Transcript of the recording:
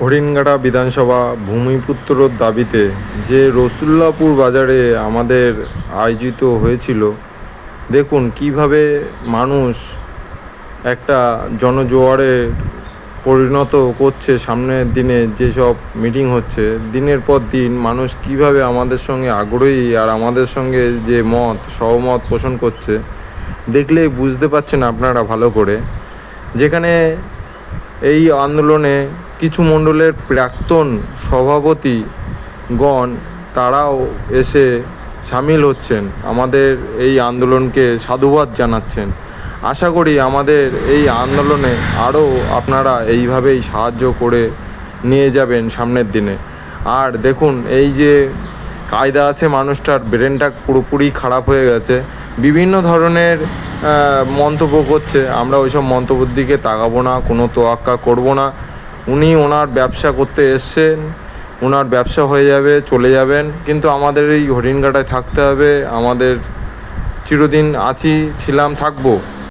হরিণগাড়া বিধানসভা ভূমিপুত্রর দাবিতে যে রসুল্লাপুর বাজারে আমাদের আয়োজিত হয়েছিল, দেখুন কীভাবে মানুষ একটা জনজোয়ারে পরিণত করছে সামনের দিনে যেসব মিটিং হচ্ছে। দিনের পর দিন মানুষ কীভাবে আমাদের সঙ্গে আগ্রহী আর আমাদের সঙ্গে যে মত, সহমত পোষণ করছে, দেখলেই বুঝতে পারছেন আপনারা ভালো করে। যেখানে এই আন্দোলনে কিছু মণ্ডলের প্রাক্তন সভাপতিগণ তারাও এসে সামিল হচ্ছেন। আমাদের এই আন্দোলনকে সাধুবাদ জানাচ্ছেন। আশা করি আমাদের এই আন্দোলনে আরও আপনারা এইভাবেই সাহায্য করে নিয়ে যাবেন সামনের দিনে। আর দেখুন, এই যে কায়দা আছে মানুষটার ব্রেনটা পুরোপুরি খারাপ হয়ে গেছে। বিভিন্ন ধরনের মন্তব্য করছে। আমরা ওইসব মন্তব্যের দিকে তাকাবো না, কোনো তোয়াক্কা করব না। উনি ওনার ব্যবসা করতে এসছেন ওনার ব্যবসা হয়ে যাবে, চলে যাবেন। কিন্তু আমাদের এই হরিণঘাটায় থাকতে হবে, আমাদের চিরদিন আছি, ছিলাম, থাকব।